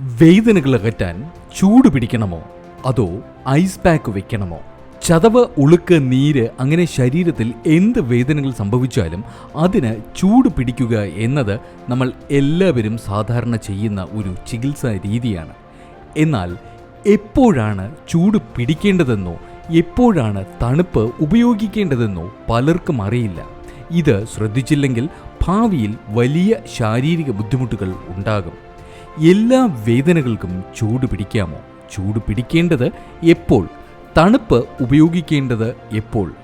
വേദനകൾ അകറ്റാൻ ചൂട് പിടിക്കണമോ? അതോ ഐസ് പാക്ക് വെക്കണമോ? ചതവ് ഉളുക്ക് നീര് അങ്ങനെ ശരീരത്തിൽ എന്ത് വേദനകൾ സംഭവിച്ചാലും അതിന് ചൂട് പിടിക്കുക എന്നത് നമ്മൾ എല്ലാവരും സാധാരണ ചെയ്യുന്ന ഒരു ചികിത്സാ രീതിയാണ്. എന്നാൽ എപ്പോഴാണ് ചൂട് പിടിക്കേണ്ടതെന്നോ എപ്പോഴാണ് തണുപ്പ് ഉപയോഗിക്കേണ്ടതെന്നോ പലർക്കും അറിയില്ല. ഇത് ശ്രദ്ധിച്ചില്ലെങ്കിൽ ഭാവിയിൽ വലിയ ശാരീരിക ബുദ്ധിമുട്ടുകൾ ഉണ്ടാകും. എല്ലാ വേദനകൾക്കും ചൂട് പിടിക്കാമോ? ചൂട് പിടിക്കേണ്ടത് എപ്പോൾ? തണുപ്പ് ഉപയോഗിക്കേണ്ടത് എപ്പോൾ?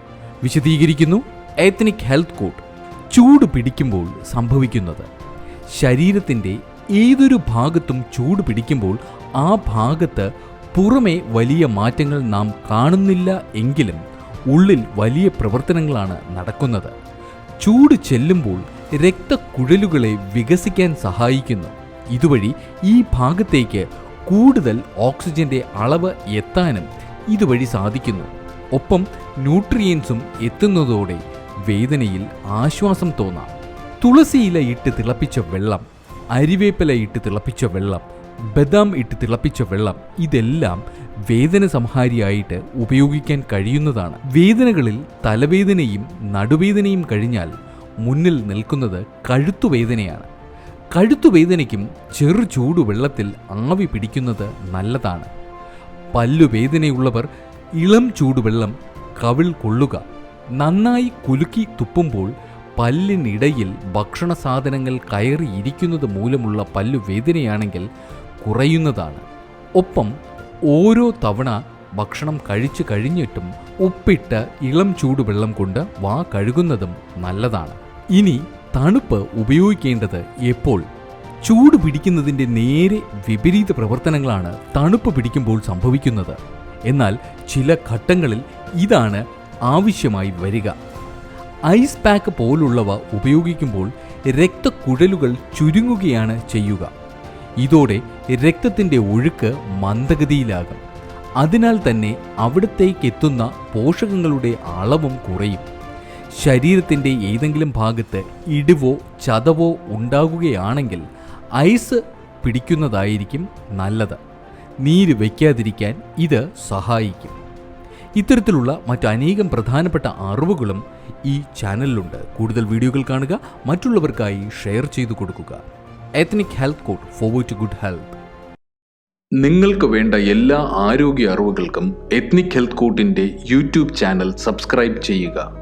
വിശദീകരിക്കുന്നു എത്നിക് ഹെൽത്ത് കോഡ് ചൂട് പിടിക്കുമ്പോൾ സംഭവിക്കുന്നത്. ശരീരത്തിന്റെ ഏതൊരു ഭാഗത്തും ചൂട് പിടിക്കുമ്പോൾ ആ ഭാഗത്ത് പുറമേ വലിയ മാറ്റങ്ങൾ നാം കാണുന്നില്ല എങ്കിലും ഉള്ളിൽ വലിയ പ്രവർത്തനങ്ങളാണ് നടക്കുന്നത്. ചൂട് ചെല്ലുമ്പോൾ രക്തക്കുഴലുകളെ വികസിക്കാൻ സഹായിക്കുന്നു. ഇതുവഴി ഈ ഭാഗത്തേക്ക് കൂടുതൽ ഓക്സിജന്റെ അളവ് എത്താനും ഇതുവഴി സാധിക്കുന്നു. ഒപ്പം ന്യൂട്രിയൻസും എത്തുന്നതോടെ വേദനയിൽ ആശ്വാസം തോന്നാം. തുളസിയില ഇട്ട് തിളപ്പിച്ച വെള്ളം അരിവേപ്പില ഇട്ട് തിളപ്പിച്ച വെള്ളം ബദാം ഇട്ട് തിളപ്പിച്ച വെള്ളം ഇതെല്ലാം വേദന സംഹാരിയായിട്ട് ഉപയോഗിക്കാൻ കഴിയുന്നതാണ്. വേദനകളിൽ തലവേദനയും നടുവേദനയും കഴിഞ്ഞാൽ മുന്നിൽ നിൽക്കുന്നത് കഴുത്തുവേദനയാണ്. കഴുത്തുവേദനയ്ക്കും ചെറു ചൂടുവെള്ളത്തിൽ ആവി പിടിക്കുന്നത് നല്ലതാണ്. പല്ലുവേദനയുള്ളവർ ഇളം ചൂടുവെള്ളം കവിൾ കൊള്ളുക. നന്നായി കുലുക്കി തുപ്പുമ്പോൾ പല്ലിനിടയിൽ ഭക്ഷണ സാധനങ്ങൾ കയറിയിരിക്കുന്നത് മൂലമുള്ള പല്ലുവേദനയാണെങ്കിൽ കുറയുന്നതാണ്. ഒപ്പം ഓരോ തവണ ഭക്ഷണം കഴിച്ചു കഴിഞ്ഞിട്ടും ഉപ്പിട്ട് ഇളം ചൂടുവെള്ളം കൊണ്ട് വാ കഴുകുന്നതും നല്ലതാണ്. ഇനി തണുപ്പ് ഉപയോഗിക്കേണ്ടത് എപ്പോൾ? ചൂട് പിടിക്കുന്നതിന്റെ നേരെ വിപരീത പ്രവർത്തനങ്ങളാണ് തണുപ്പ് പിടിക്കുമ്പോൾ സംഭവിക്കുന്നത്. എന്നാൽ ചില ഘട്ടങ്ങളിൽ ഇതാണ് ആവശ്യമായി വരിക. ഐസ് പാക്ക് പോലുള്ളവ ഉപയോഗിക്കുമ്പോൾ രക്തക്കുഴലുകൾ ചുരുങ്ങുകയാണ് ചെയ്യുക. ഇതോടെ രക്തത്തിന്റെ ഒഴുക്ക് മന്ദഗതിയിലാകും. അതിനാൽ തന്നെ അവിടത്തേക്കെത്തുന്ന പോഷകങ്ങളുടെ അളവും കുറയും. ശരീരത്തിന്റെ ഏതെങ്കിലും ഭാഗത്ത് ഇടിവോ ചതവോ ഉണ്ടാകുകയാണെങ്കിൽ ഐസ് പിടിക്കുന്നതായിരിക്കും നല്ലത്. നീര് വയ്ക്കാതിരിക്കാൻ ഇത് സഹായിക്കും. ഇത്തരത്തിലുള്ള മറ്റനേകം പ്രധാനപ്പെട്ട അറിവുകളും ഈ ചാനലിലുണ്ട്. കൂടുതൽ വീഡിയോകൾ കാണുക മറ്റുള്ളവർക്കായി ഷെയർ ചെയ്തു കൊടുക്കുക. Ethnic health code forward to good health നിങ്ങൾക്ക് വേണ്ട എല്ലാ ആരോഗ്യ അറിവുകൾക്കും എത്നിക് ഹെൽത്ത് കോട്ടിന്റെ യൂട്യൂബ് ചാനൽ സബ്സ്ക്രൈബ് ചെയ്യുക.